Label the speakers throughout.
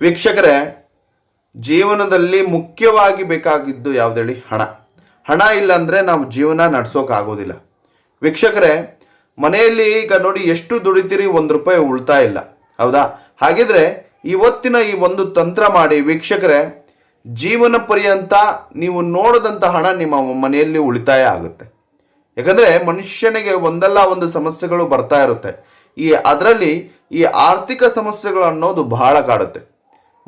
Speaker 1: ವೀಕ್ಷಕರೇ, ಜೀವನದಲ್ಲಿ ಮುಖ್ಯವಾಗಿ ಬೇಕಾಗಿದ್ದು ಯಾವ್ದೇಳಿ? ಹಣ. ಹಣ ಇಲ್ಲ ಅಂದರೆ ನಾವು ಜೀವನ ನಡೆಸೋಕ್ಕಾಗೋದಿಲ್ಲ ವೀಕ್ಷಕರೇ, ಮನೆಯಲ್ಲಿ ಈಗ ನೋಡಿ ಎಷ್ಟು ದುಡಿತೀರಿ, ಒಂದು ರೂಪಾಯಿ ಉಳ್ತಾ ಇಲ್ಲ. ಹೌದಾ? ಹಾಗಿದ್ರೆ ಇವತ್ತಿನ ಈ ಒಂದು ತಂತ್ರ ಮಾಡಿ ವೀಕ್ಷಕರೇ, ಜೀವನ ಪರ್ಯಂತ ನೀವು ನೋಡದಂಥ ಹಣ ನಿಮ್ಮ ಮನೆಯಲ್ಲಿ ಉಳಿತಾಯ ಆಗುತ್ತೆ. ಯಾಕಂದರೆ ಮನುಷ್ಯನಿಗೆ ಒಂದಲ್ಲ ಒಂದು ಸಮಸ್ಯೆಗಳು ಬರ್ತಾ ಇರುತ್ತೆ. ಈ ಅದರಲ್ಲಿ ಈ ಆರ್ಥಿಕ ಸಮಸ್ಯೆಗಳು ಅನ್ನೋದು ಬಹಳ ಕಾಡುತ್ತೆ.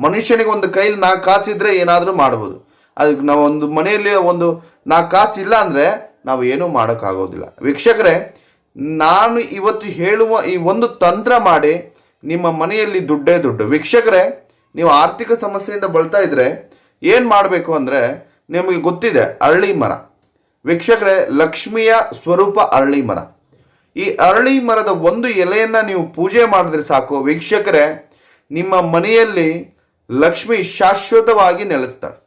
Speaker 1: ಮನುಷ್ಯನಿಗೆ ಒಂದು ಕೈಲಿ ನಾಲ್ಕು ಇದ್ದರೆ ಏನಾದರೂ ಮಾಡ್ಬೋದು. ಅದಕ್ಕೆ ನಾವು ಒಂದು ಮನೆಯಲ್ಲಿ ಒಂದು ನಾಲ್ಕು ಕಾಸು ಇಲ್ಲ ಅಂದರೆ ನಾವು ಏನೂ ಮಾಡೋಕ್ಕಾಗೋದಿಲ್ಲ. ವೀಕ್ಷಕರೇ, ನಾನು ಇವತ್ತು ಹೇಳುವ ಈ ಒಂದು ತಂತ್ರ ಮಾಡಿ ನಿಮ್ಮ ಮನೆಯಲ್ಲಿ ದುಡ್ಡೇ ದುಡ್ಡು. ವೀಕ್ಷಕರೇ, ನೀವು ಆರ್ಥಿಕ ಸಮಸ್ಯೆಯಿಂದ ಬಳಲ್ತಾ ಇದ್ರೆ ಏನು ಮಾಡಬೇಕು ಅಂದರೆ ನಿಮಗೆ ಗೊತ್ತಿದೆ ಅರಳಿ ಮರ. ವೀಕ್ಷಕರೇ, ಲಕ್ಷ್ಮಿಯ ಸ್ವರೂಪ ಅರಳಿ ಮರ. ಈ ಅರಳಿ ಮರದ ಒಂದು ಎಲೆಯನ್ನು ನೀವು ಪೂಜೆ ಮಾಡಿದ್ರೆ ಸಾಕು. ವೀಕ್ಷಕರೇ, ನಿಮ್ಮ ಮನೆಯಲ್ಲಿ ಲಕ್ಷ್ಮಿ ಶಾಶ್ವತವಾಗಿ ನೆಲೆಸ್ತಾಳೆ.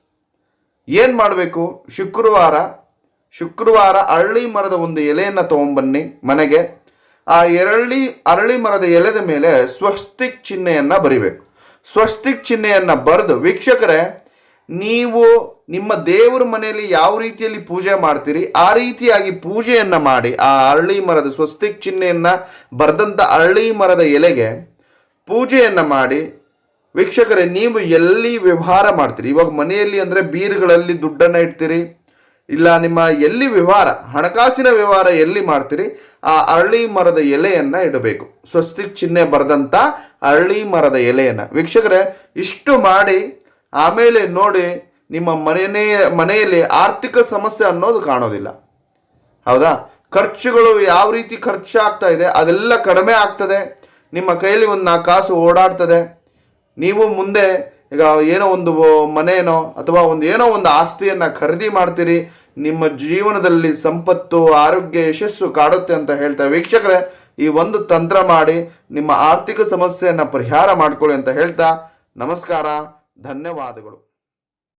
Speaker 1: ಏನು ಮಾಡಬೇಕು? ಶುಕ್ರವಾರ ಶುಕ್ರವಾರ ಅರಳಿ ಮರದ ಒಂದು ಎಲೆಯನ್ನು ತೊಗೊಂಬನ್ನಿ ಮನೆಗೆ. ಆ ಎರಳಿ, ಅರಳಿ ಮರದ ಎಲೆದ ಮೇಲೆ ಸ್ವಸ್ತಿಕ್ ಚಿಹ್ನೆಯನ್ನು ಬರಿಬೇಕು. ಸ್ವಸ್ತಿಕ್ ಚಿಹ್ನೆಯನ್ನು ಬರೆದು, ವೀಕ್ಷಕರೇ, ನೀವು ನಿಮ್ಮ ದೇವರ ಮನೆಯಲ್ಲಿ ಯಾವ ರೀತಿಯಲ್ಲಿ ಪೂಜೆ ಮಾಡ್ತೀರಿ, ಆ ರೀತಿಯಾಗಿ ಪೂಜೆಯನ್ನು ಮಾಡಿ, ಆ ಅರಳಿ ಮರದ ಸ್ವಸ್ತಿಕ್ ಚಿಹ್ನೆಯನ್ನು ಬರೆದಂಥ ಅರಳಿ ಮರದ ಎಲೆಗೆ ಪೂಜೆಯನ್ನು ಮಾಡಿ ವೀಕ್ಷಕರೇ, ನೀವು ಎಲ್ಲಿ ವ್ಯವಹಾರ ಮಾಡ್ತೀರಿ? ಇವಾಗ ಮನೆಯಲ್ಲಿ ಅಂದರೆ ಬೀರುಗಳಲ್ಲಿ ದುಡ್ಡನ್ನು ಇಡ್ತೀರಿ? ಇಲ್ಲ, ನಿಮ್ಮ ಎಲ್ಲಿ ವ್ಯವಹಾರ, ಹಣಕಾಸಿನ ವ್ಯವಹಾರ ಎಲ್ಲಿ ಮಾಡ್ತೀರಿ? ಆ ಅರಳಿ ಮರದ ಎಲೆಯನ್ನು ಇಡಬೇಕು. ಸ್ವಸ್ತಿ ಚಿಹ್ನೆ ಬರೆದಂಥ ಅರಳಿ ಮರದ ಎಲೆಯನ್ನು. ವೀಕ್ಷಕರೇ, ಇಷ್ಟು ಮಾಡಿ ಆಮೇಲೆ ನೋಡಿ ನಿಮ್ಮ ಮನೆಯೇ, ಮನೆಯಲ್ಲಿ ಆರ್ಥಿಕ ಸಮಸ್ಯೆ ಅನ್ನೋದು ಕಾಣೋದಿಲ್ಲ. ಹೌದಾ? ಖರ್ಚುಗಳು ಯಾವ ರೀತಿ ಖರ್ಚು ಆಗ್ತಾ ಇದೆ, ಅದೆಲ್ಲ ಕಡಿಮೆ ಆಗ್ತದೆ. ನಿಮ್ಮ ಕೈಯಲ್ಲಿ ಒಂದು ನಾಲ್ಕು ಕಾಸು ಓಡಾಡ್ತದೆ. ನೀವು ಮುಂದೆ ಈಗ ಏನೋ ಒಂದು ಮನೇನೋ ಅಥವಾ ಒಂದು ಏನೋ ಒಂದು ಆಸ್ತಿಯನ್ನು ಖರೀದಿ ಮಾಡ್ತೀರಿ, ನಿಮ್ಮ ಜೀವನದಲ್ಲಿ ಸಂಪತ್ತು, ಆರೋಗ್ಯ, ಯಶಸ್ಸು ಕಾಡುತ್ತೆ ಅಂತ ಹೇಳ್ತಾ ವೀಕ್ಷಕರೇ, ಈ ಒಂದು ತಂತ್ರ ಮಾಡಿ ನಿಮ್ಮ ಆರ್ಥಿಕ ಸಮಸ್ಯೆಯನ್ನು ಪರಿಹಾರ ಮಾಡಿಕೊಳ್ಳಿ ಅಂತ ಹೇಳ್ತಾ ನಮಸ್ಕಾರ, ಧನ್ಯವಾದಗಳು.